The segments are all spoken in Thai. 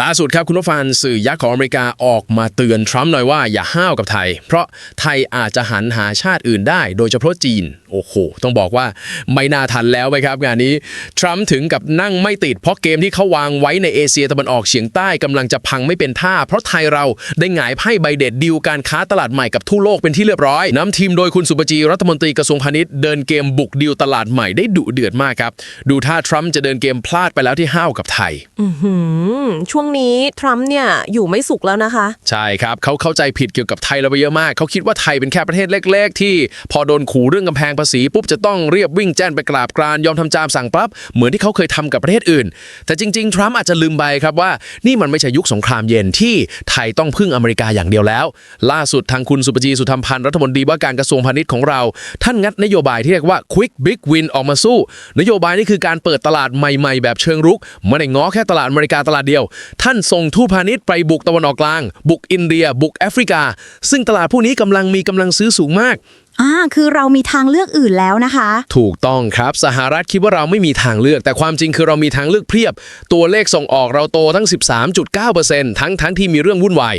ล่าสุดครับคุณผู้ฟังสื่อยักษ์ของอเมริกาออกมาเตือนทรัมป์หน่อยว่าอย่าห้าวกับไทย เพราะไทยอาจจะหันหาชาติอื่นได้ โดยเฉพาะจีน โอ้โห ต้องบอกว่าไม่น่าทันแล้วไปครับ งานนี้ ทรัมป์ถึงกับนั่งไม่ติด เพราะเกมที่เขาวางไว้ในเอเชียตะวันออกเฉียงใต้กำลังจะพังไม่เป็นท่า เพราะไทยเราได้หงายไพ่ใบเด็ดดีลการค้าตลาดใหม่กับทั่วโลกเป็นที่เรียบร้อยนำทีมโดยคุณสุปจีรัฐมนตรีกระทรวงพาณิชย์เดินเกมบุกดีลตลาดใหม่ได้ดุเดือดมากครับดูท่าทรัมป์จะเดินเกมพลาดไปแล้วที่ห้าวกับไทยอืมช่วงนี้ทรัมป์เนี่ยอยู่ไม่สุขแล้วนะคะ ใช่ครับเขาเข้าใจผิดเกี่ยวกับไทยเราไปเยอะมาก เขาคิดว่าไทยเป็นแค่ประเทศเล็ก ๆ ที่พอโดนขู่เรื่องกำแพงภาษีปุ๊บจะต้องเรียบวิ่งแจ้นไปกราบกรานยอมทำจามสั่งปั๊บเหมือนที่เขาเคยทำกับประเทศอื่น แต่จริงๆ ทรัมป์อาจจะลืมไปครับว่า นี่มันไม่ใช่ยุคสงครามเย็นที่ไทยต้องพึ่งอเมริกาอย่างเดียวแล้ว ล่าสุดทางคุณสุปจีสุธรรมพันธ์รัฐมนตรีว่าการกระทรวงพาณิชย์ของเรา ท่านงัดนโยบายที่เรียกว่า quick big win ออกมาสู้ นโยบายนี้คือการเปิดตลาดใหม่ ๆ แบบเชิงรุกไม่ได้ง้อแค่ตลาดอเมริกาตลาดเดียวท่านส่งทูตพาณิชย์ไปบุกตะวันออกกลาง บุกอินเดีย บุกแอฟริกา ซึ่งตลาดพวกนี้กำลังมีกำลังซื้อสูงมาก อ่าคือเรามีทางเลือกอื่นแล้วนะคะ ถูกต้องครับสหรัฐคิดว่าเราไม่มีทางเลือก แต่ความจริงคือเรามีทางเลือกเพียบ ตัวเลขส่งออกเราโตทั้ง 13.9%ทั้งทั้งที่มีเรื่องวุ่นวาย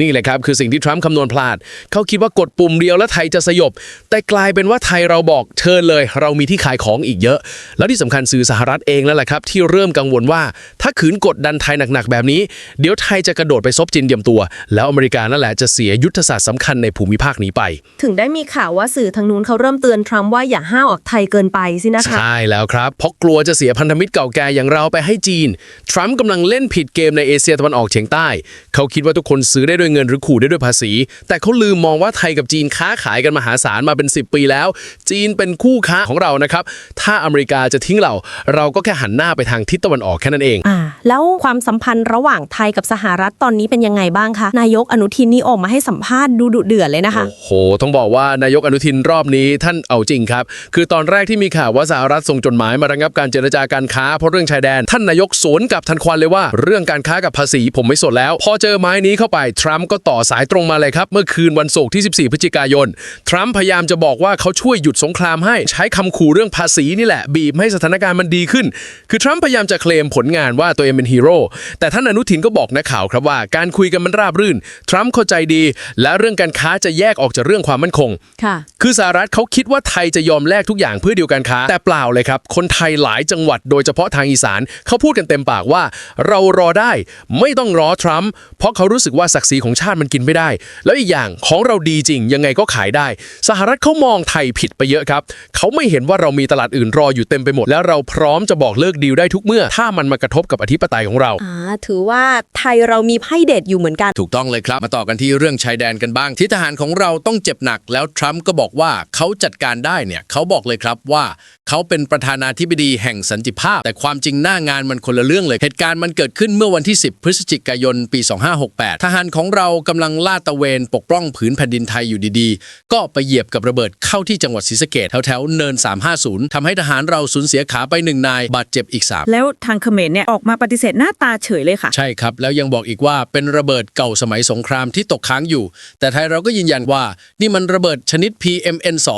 นี่แหละครับคือสิ่งที่ทรัมป์คำนวณพลาด เขาคิดว่ากดปุ่มเดียวแล้วไทยจะสยบ แต่กลายเป็นว่าไทยเราบอกเชิญเลย เรามีที่ขายของอีกเยอะ แล้วที่สำคัญสื่อสหรัฐเองนั่นแหละครับ ที่เริ่มกังวลว่า ถ้าขืนกดดันไทยหนักๆแบบนี้ เดี๋ยวไทยจะกระโดดไปซบจีนเดียมตัว แล้วอเมริกานั่นแหละจะเสียยุทธศาสตร์สำคัญในภูมิภาคนี้ไป ถึงได้มีข่าวว่าสื่อทางนู้นเขาเริ่มเตือนทรัมป์ว่าอย่าห้าวออกไทยเกินไปสินะคะ ใช่แล้วครับ เพราะกลัวจะเสียพันธมิตรเก่าแก่อย่างเราไปให้จีน ทรัมป์กำลังเล่นผิดเกมในเอเชียตะวันออกเฉียงใต้ เขาคิดว่าทุกคนซื้อได้ด้วยเงินหรือขู่ได้ด้วยภาษี แต่เขาลืมมองว่าไทยกับจีนค้าขายกันมหาศาลมาเป็น 10 ปีแล้ว จีนเป็นคู่ค้าของเรานะครับ ถ้าอเมริกาจะทิ้งเรา เราก็แค่หันหน้าไปทางทิศตะวันออกแค่นั้นเองอ่าแล้วความสัมพันธ์ระหว่างไทยกับสหรัฐตอนนี้เป็นยังไงบ้างคะนายกอนุทินนี่ออกมาให้สัมภาษณ์ดูดุเดือดเลยนะคะโอ้โหต้องบอกว่านายกอนุนุทินรอบนี้ท่านเอาจริงครับ คือตอนแรกที่มีข่าวว่าสหรัฐส่งจดหมายมาระงับการเจรจาการค้าเพราะเรื่องชายแดน ท่านนายกสวนกับทันควันเลยว่า เรื่องการค้ากับภาษีผมไม่สนแล้ว พอเจอไม้นี้เข้าไป ทรัมป์ก็ต่อสายตรงมาเลยครับ เมื่อคืนวันศุกร์ที่ 14 พฤศจิกายน ทรัมป์พยายามจะบอกว่าเขาช่วยหยุดสงครามให้ใช้คำขู่เรื่องภาษีนี่แหละ บีบให้สถานการณ์มันดีขึ้น คือทรัมป์พยายามจะเคลมผลงานว่าตัวเองเป็นฮีโร่แต่ท่านอนุทินก็บอกนักข่าวครับว่าการคุยกันมันราบรื่นทรัมป์เข้าใจดี และเรื่องการค้าจะแยกออกจากเรื่องความมั่นคงค่ะคือสหรัฐเขาคิดว่าไทยจะยอมแลกทุกอย่างเพื่อเดียวกันค้า แต่เปล่าเลยครับ คนไทยหลายจังหวัดโดยเฉพาะทางอีสานเขาพูดกันเต็มปากว่า เรารอได้ไม่ต้องรอทรัมป์เพราะเขารู้สึกว่าศักดิ์ศรีของชาติมันกินไม่ได้ แล้วอีกอย่างของเราดีจริง ยังไงก็ขายได้ สหรัฐเขามองไทยผิดไปเยอะครับเขาไม่เห็นว่าเรามีตลาดอื่นรออยู่เต็มไปหมด แล้วเราพร้อมจะบอกเลิกดีลได้ทุกเมื่อ ถ้ามันมากระทบกับอธิปไตยของเราอ่าถือว่าไทยเรามีไพ่เด็ดอยู่เหมือนกัน ถูกต้องเลยครับ มาต่อกันที่เรื่องชายแดนกันบ้างที่ทหารของเราต้องเจ็บหนักแล้วทรัมป์ก็บอกว่าเขาจัดการได้เนี่ยเขาบอกเลยครับว่าเขาเป็นประธานาธิบดีแห่งสันติภาพ แต่ความจริงหน้างานมันคนละเรื่องเลย เหตุการณ์มันเกิดขึ้นเมื่อวันที่ 10 พฤศจิกายน ปี 2568 ทหารของเรากำลังลาดตระเวนปกป้องผืนแผ่นดินไทยอยู่ดีๆ ก็ไปเหยียบกับระเบิดเข้าที่จังหวัดศรีสะเกดแถวๆเนิน 350ทำให้ทหารเราสูญเสียขาไปหนึ่งนายบาดเจ็บอีกสามแล้วทางเขมรเนี่ยออกมาปฏิเสธหน้าตาเฉยเลยค่ะ ใช่ครับ แล้วยังบอกอีกว่าเป็นระเบิดเก่าสมัยสงครามที่ตกค้างอยู่ แต่ไทยเราก็ยืนยันว่านี่มันระเบิดชนิด PMN2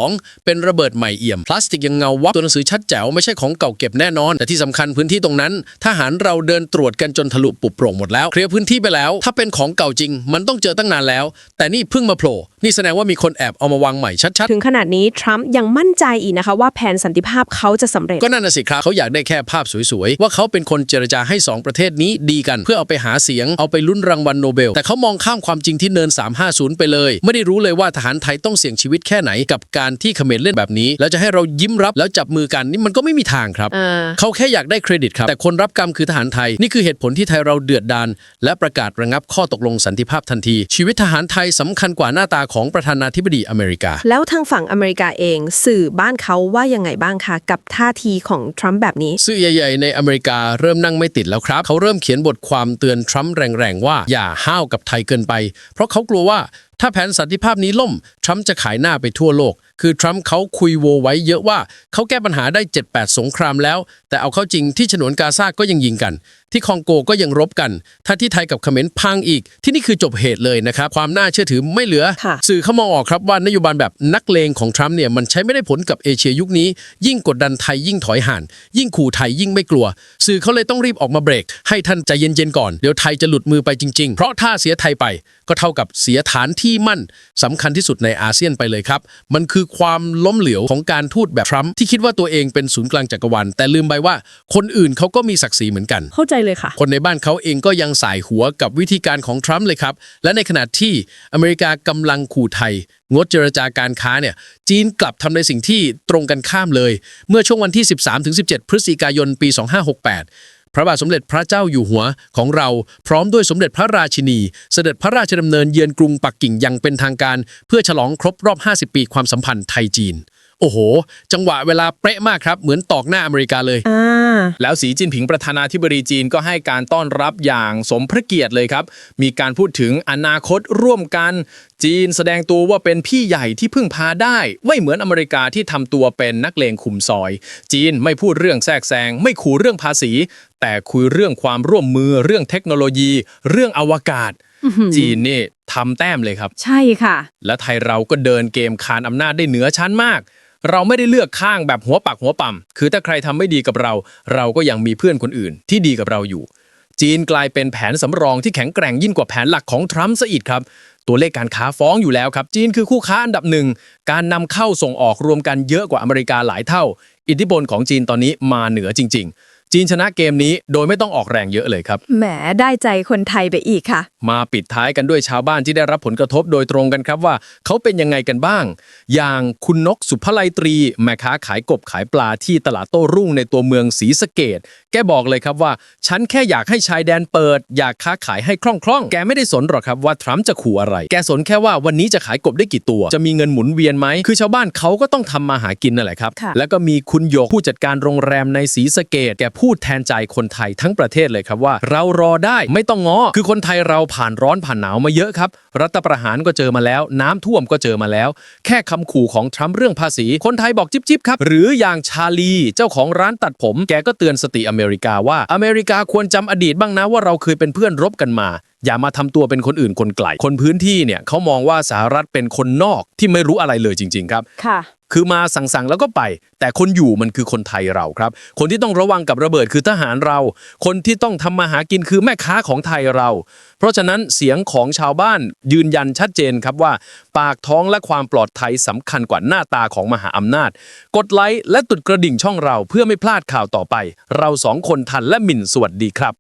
เป็นระเบิดใหม่เอี่ยมพลาสติกยังเงาวับตัวหนังสือชัดแจ๋วไม่ใช่ของเก่าเก็บแน่นอน แต่ที่สำคัญพื้นที่ตรงนั้น ทหารเราเดินตรวจกันจนทะลุปุโปร่งหมดแล้วเคลียร์พื้นที่ไปแล้ว ถ้าเป็นของเก่าจริง มันต้องเจอตั้งนานแล้ว แต่นี่เพิ่งมาโผล่นี่แสดงว่ามีคนแอบเอามาวางใหม่ชัดๆ ถึงขนาดนี้ทรัมป์ยังมั่นใจอีกนะคะว่าแผนสันติภาพเขาจะสำเร็จก็นั่นน่ะสิครับเขาอยากได้แค่ภาพสวยๆว่าเขาเป็นคนเจรจาให้ 2 ประเทศนี้ดีกัน เพื่อเอาไปหาเสียงเอาไปลุ้นรางวัลโนเบล แต่เขามองข้ามความจริงที่เนิน 350 ไปเลย ไม่ได้รู้เลยว่าทหารไทยต้องเสี่ยงชีวิตแค่ไหนกับการที่เขมรเล่นแบบนี้ แล้วจะให้เรายิ้มรับแล้วจับมือกันนี่มันก็ไม่มีทางครับอ่าเขาแค่อยากได้เครดิตครับ แต่คนรับกรรมคือทหารไทย นี่คือเหตุผลที่ไทยเราเดือดดานและประกาศระงับข้อตกลงสันติภาพทันที ชีวิตทหารไทยสำคัญกว่าหน้าตาของประธานาธิบดีอเมริกา แล้วทางฝั่งอเมริกาเองสื่อบ้านเขาว่ายังไงบ้างคะกับท่าทีของทรัมป์แบบนี้ สื่อใหญ่ๆ ในอเมริกาเริ่มนั่งไม่ติดแล้วครับ เขาเริ่มเขียนบทความเตือนทรัมป์แรงๆว่าอย่าห้าวกับไทยเกินไป เพราะเขากลัวว่า ถ้าแผนสันติภาพนี้ล่ม ทรัมป์จะขายหน้าไปทั่วโลก คือทรัมป์เขาคุยโวไว้เยอะว่าเขาแก้ปัญหาได้ 7-8 สงครามแล้ว แต่เอาเข้าจริงที่ฉนวนกาซาก็ยังยิงกันที่คองโกก็ยังรบกัน ถ้าที่ไทยกับเขมรพังอีก ที่นี่คือจบเหตุเลยนะครับ ความน่าเชื่อถือไม่เหลือค่ะสื่อเขามองออกครับว่านโยบายแบบนักเลงของทรัมป์เนี่ยมันใช้ไม่ได้ผลกับเอเชียยุคนี้ ยิ่งกดดันไทยยิ่งถอยห่างยิ่งขู่ไทยยิ่งไม่กลัว สื่อเขาเลยต้องรีบออกมาเบรก ให้ท่านใจเย็นๆก่อน เดี๋ยวไทยจะหลุดมือไปจริงๆ เพราะถ้าเสียไทยไป ก็เท่ากับเสียฐานที่มั่นสำคัญที่สุดในอาเซียนไปเลยครับ มันคือความล้มเหลวของการทูตแบบทรัมป์ที่คิดว่าตัวเองเป็นศูนย์กลางจักรวาลแต่ลืมไปว่าคนอื่นเขาก็มีศักดิ์ศรีเหมือนกันเข้าใจเลยค่ะ คนในบ้านเขาเองก็ยังสายหัวกับวิธีการของทรัมป์เลยครับ และในขณะที่อเมริกากำลังขู่ไทย งดเจรจาการค้าเนี่ย จีนกลับทำในสิ่งที่ตรงกันข้ามเลย เมื่อช่วงวันที่ 13-17 พฤศจิกายนปี 2568พระบาทสมเด็จพระเจ้าอยู่หัวของเราพร้อมด้วยสมเด็จพระราชินี เสด็จพระราชดำเนินเยือนกรุงปักกิ่งอยังเป็นทางการ เพื่อฉลองครบรอบ 50 ปีความสัมพันธ์ไทยจีน โอ้โห จังหวะเวลาเป๊ะมากครับ เหมือนตอกหน้าอเมริกาเลยอ่าแล้วสีจิ้นผิงประธานาธิบดีจีนก็ให้การต้อนรับอย่างสมพระเกียรติเลยครับ มีการพูดถึงอนาคตร่วมกัน จีนแสดงตัวว่าเป็นพี่ใหญ่ที่พึ่งพาได้ไม่เหมือนอเมริกาที่ทำตัวเป็นนักเลงคุมซอย จีนไม่พูดเรื่องแทรกแซงไม่ขู่เรื่องภาษี แต่คุยเรื่องความร่วมมือเรื่องเทคโนโลยี เรื่องอวกาศจีนนี่ทำแต้มเลยครับ ใช่ค่ะ และไทยเราก็เดินเกมคานอำนาจได้เหนือชั้นมาก เราไม่ได้เลือกข้างแบบหัวปักหัวปั๊มคือถ้าใครทำไม่ดีกับเรา เราก็ยังมีเพื่อนคนอื่น ที่ดีกับเราอยู่ จีนกลายเป็นแผนสำรองที่แข็งแกร่งยิ่งกว่าแผนหลักของทรัมป์ซะอีกครับตัวเลขการค้าฟ้องอยู่แล้วครับ จีนคือคู่ค้าอันดับหนึ่ง การนำเข้าส่งออกรวมกันเยอะกว่าอเมริกาหลายเท่า อิทธิพลของจีนตอนนี้มาเหนือจริง ๆ จีนชนะเกมนี้โดยไม่ต้องออกแรงเยอะเลยครับ แหมได้ใจคนไทยไปอีกค่ะ มาปิดท้ายกันด้วยชาวบ้านที่ได้รับผลกระทบโดยตรงกันครับว่า เขาเป็นยังไงกันบ้าง อย่างคุณนกสุภไลตรี แม่ค้าขายกบขายปลาที่ตลาดโต้รุ่งในตัวเมืองศรีสะเกดแกบอกเลยครับว่า ฉันแค่อยากให้ชายแดนเปิด อยากค้าขายให้คล่องคล่องๆแกไม่ได้สนหรอกครับว่าทรัมป์จะขู่อะไร แกสนแค่ว่าวันนี้จะขายกบได้กี่ตัว จะมีเงินหมุนเวียนไหมคือชาวบ้านเขาก็ต้องทำมาหากินนั่นแหละครับค่ะแล้วก็มีคุณโยกผู้จัดการโรงแรมในศรีสะเกดแกพูดูดแทนใจคนไทยทั้งประเทศเลยครับว่า เรารอได้ไม่ต้องง้อคือคนไทยเราผ่านร้อนผ่านหนาวมาเยอะครับ รัฐประหารก็เจอมาแล้ว น้ำท่วมก็เจอมาแล้ว แค่คำขู่ของทรัมป์เรื่องภาษี คนไทยบอกจิ๊บจิบครับหรืออย่างชาลีเจ้าของร้านตัดผม แกก็เตือนสติอเมริกาว่าอเมริกาควรจำอดีตบ้างนะว่าเราเคยเป็นเพื่อนรบกันมาอย่ามาทำตัวเป็นคนอื่นคนไกล คนพื้นที่เนี่ยเขามองว่าสหรัฐเป็นคนนอกที่ไม่รู้อะไรเลยจริง ๆ ครับ ค่ะ คือมาสั่งๆแล้วก็ไป แต่คนอยู่มันคือคนไทยเราครับ คนที่ต้องระวังกับระเบิดคือทหารเรา คนที่ต้องทำมาหากินคือแม่ค้าของไทยเรา เพราะฉะนั้นเสียงของชาวบ้านยืนยันชัดเจนครับว่า ปากท้องและความปลอดภัยสำคัญกว่าหน้าตาของมหาอำนาจ กดไลค์และตุดกระดิ่งช่องเราเพื่อไม่พลาดข่าวต่อไป เราสองคนทันและหมิ่นสวัสดีครับ